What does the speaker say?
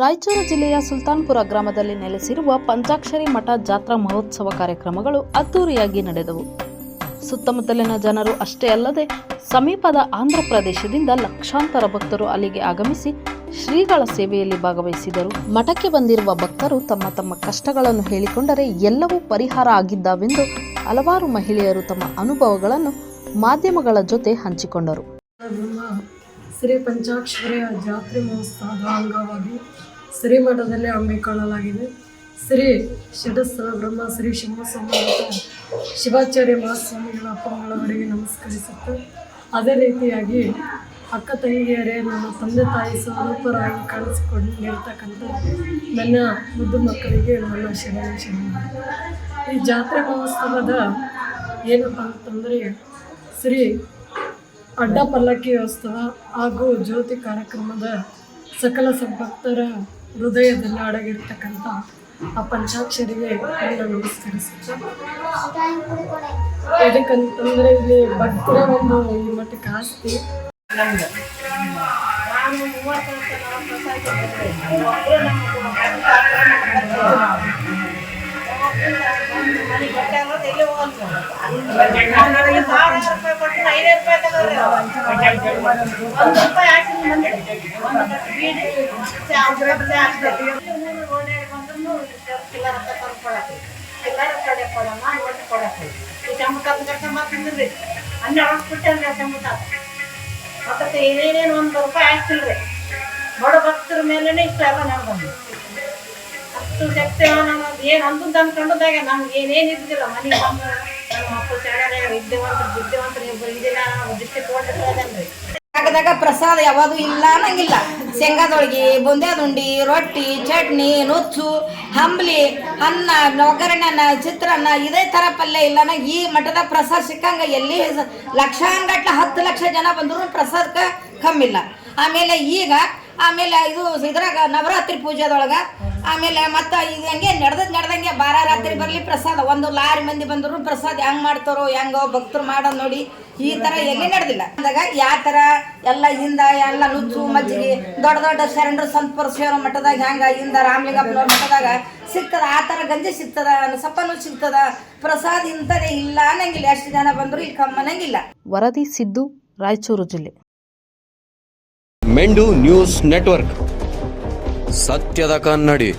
ರಾಯಚೂರು ಜಿಲ್ಲೆಯ ಸುಲ್ತಾನ್ಪುರ ಗ್ರಾಮದಲ್ಲಿ ನೆಲೆಸಿರುವ ಪಂಚಾಕ್ಷರಿ ಮಠ ಜಾತ್ರಾ ಮಹೋತ್ಸವ ಕಾರ್ಯಕ್ರಮಗಳು ಅದ್ದೂರಿಯಾಗಿ ನಡೆದವು. ಸುತ್ತಮುತ್ತಲಿನ ಜನರು ಅಷ್ಟೇ ಅಲ್ಲದೆ ಸಮೀಪದ ಆಂಧ್ರ ಪ್ರದೇಶದಿಂದ ಲಕ್ಷಾಂತರ ಭಕ್ತರು ಅಲ್ಲಿಗೆ ಆಗಮಿಸಿ ಶ್ರೀಗಳ ಸೇವೆಯಲ್ಲಿ ಭಾಗವಹಿಸಿದರು. ಮಠಕ್ಕೆ ಬಂದಿರುವ ಭಕ್ತರು ತಮ್ಮ ತಮ್ಮ ಕಷ್ಟಗಳನ್ನು ಹೇಳಿಕೊಂಡರೆ ಎಲ್ಲವೂ ಪರಿಹಾರ ಆಗಿದ್ದಾವೆಂದು ಹಲವಾರು ಮಹಿಳೆಯರು ತಮ್ಮ ಅನುಭವಗಳನ್ನು ಮಾಧ್ಯಮಗಳ ಜೊತೆ ಹಂಚಿಕೊಂಡರು. ಶ್ರೀ ಪಂಚಾಕ್ಷರಿಯ ಜಾತ್ರೆ ಮಹೋತ್ಸವದ ಅಂಗವಾಗಿ ಶ್ರೀಮಠದಲ್ಲಿ ಹಮ್ಮಿಕೊಳ್ಳಲಾಗಿದೆ ಶ್ರೀ ಷಡಸ್ಥಳ ಬ್ರಹ್ಮ ಶ್ರೀ ಶಿವಸಂಬಂಧ ಶಿವಾಚಾರ್ಯ ಮಹಾಸ್ವಾಮಿಗಳ ಅಪ್ಪಗಳವರಿಗೆ ನಮಸ್ಕರಿಸುತ್ತೆ ಅದೇ ರೀತಿಯಾಗಿ ಅಕ್ಕ ತಂಗಿಯರೇ, ನನ್ನ ತಂದೆ ತಾಯಿ ಸ್ವರೂಪರಾಗಿ ಕಾಣಿಸಿಕೊಂಡಿರ್ತಕ್ಕಂಥ ನನ್ನ ಮುದ್ದು ಮಕ್ಕಳಿಗೆ ನನ್ನ ಶರಣ ಶರಣ. ಈ ಜಾತ್ರೆ ಮಹೋತ್ಸವದ ಏನಪ್ಪ ಅಂತಂದರೆ ಶ್ರೀ ಅಡ್ಡ ಪಲ್ಲಕ್ಕಿ ಉತ್ಸವ ಹಾಗೂ ಜ್ಯೋತಿ ಕಾರ್ಯಕ್ರಮದ ಸಕಲ ಸಂಭಕ್ತರ ಹೃದಯದಲ್ಲಿ ಅಡಗಿರ್ತಕ್ಕಂಥ ಆ ಪಂಚಾಕ್ಷರಿಗೆ ನನ್ನ ನಮಸ್ಕರಿಸುತ್ತೆ ಇಲ್ಲಿ ಭಕ್ತರ ಒಂದು ಈ ಮಟ್ಟಕ್ಕೆ ಆಸ್ತಿ. ಮತ್ತೆ ಏನೇನೇನು ಒಂದು ರೂಪಾಯಿ ಹಾಕ್ತಿಲ್ರಿ ಬಡ ಭಕ್ತರ ಮೇಲೇನೆ ಇಷ್ಟ ಎಲ್ಲ ನಡೆದ ಅಷ್ಟು ಶಕ್ತಿ ನಮಗೆ ಏನು ಅಂತಂದು ಅನ್ಕೊಂಡದಾಗ ನಮ್ಗೆ ಏನೇನು ಇದ್ದಿಲ್ಲ. ಮನೆಗೆ ಬಂದು ನಮ್ಮ ಪ್ರಸಾದ ಯಾವುದು ಇಲ್ಲ ಅನ್ನಂಗಿಲ್ಲ. ಶೇಂಗಾದೊಳಗಿ ಬುಂದ್ಯಾದುಂಡಿ ರೊಟ್ಟಿ, ಚಟ್ನಿ, ನುಚ್ಚು, ಹಂಬ್ಲಿ, ಅನ್ನ, ಒಗ್ಗರಣೆನ, ಚಿತ್ರಾನ್ನ, ಇದೇ ಥರ ಪಲ್ಯ ಇಲ್ಲನ ಈ ಮಠದ ಪ್ರಸಾದ ಸಿಕ್ಕಂಗ ಎಲ್ಲಿ ಲಕ್ಷಾನ್ಗಟ್ಲೆ ಹತ್ತು ಲಕ್ಷ ಜನ ಬಂದ್ರು ಪ್ರಸಾದಕ್ಕೆ ಕಮ್ಮಿಲ್ಲ. ಆಮೇಲೆ ಈಗ, ಆಮೇಲೆ ಇದು ಇದ್ರಾಗ ನವರಾತ್ರಿ ಪೂಜೆದೊಳಗ ಆಮೇಲೆ ಮತ್ತೆ ಇದು ಹಂಗೆ ನಡೆದದ್ ನಡೆದಂಗೆ ಬಾರ ರಾತ್ರಿ ಬರಲಿ ಪ್ರಸಾದ. ಒಂದು ಲಾರಿ ಮಂದಿ ಬಂದ್ರು ಪ್ರಸಾದ ಹೆಂಗ್ ಮಾಡ್ತಾರೋ ಹೆಂಗೋ ಭಕ್ತರು ಮಾಡೋದ್ ನೋಡಿ ಈ ತರ ಎಲ್ಲಿ ನಡೆದಿಲ್ಲ. ಅಂದಾಗ ಯಾವ ತರ ಎಲ್ಲ ಹಿಂದ ಎಲ್ಲ ನುಚ್ಚು ಮಜ್ಜಿಗೆ ದೊಡ್ಡ ದೊಡ್ಡ ಶರಣರು ಸಂತ ಪರಶೇವರ ಮಠದಾಗ ಹೆಂಗ ಹಿಂದ ರಾಮಲಿಂಗಪ್ಪನವ್ರ ಮಠದಾಗ ಸಿಗ್ತದ ಆ ತರ ಗಂಜಿ ಸಿಗ್ತದ ಸಪ್ಪನು ಸಿಗ್ತದ ಪ್ರಸಾದ ಇಂಥದೇ ಇಲ್ಲ ಅನ್ನಂಗಿಲ್ಲ. ಎಷ್ಟು ಜನ ಬಂದ್ರು ಇಲ್ಲಿ ಕಮ್ಮನಂಗಿಲ್ಲ ವರದಿ ಸಿದ್ದು ರಾಯಚೂರು ಜಿಲ್ಲೆ. ಮೆಂಡು ನ್ಯೂಸ್ ನೆಟ್ವರ್ಕ್. ಸತ್ಯದ ಕನ್ನಡಿ.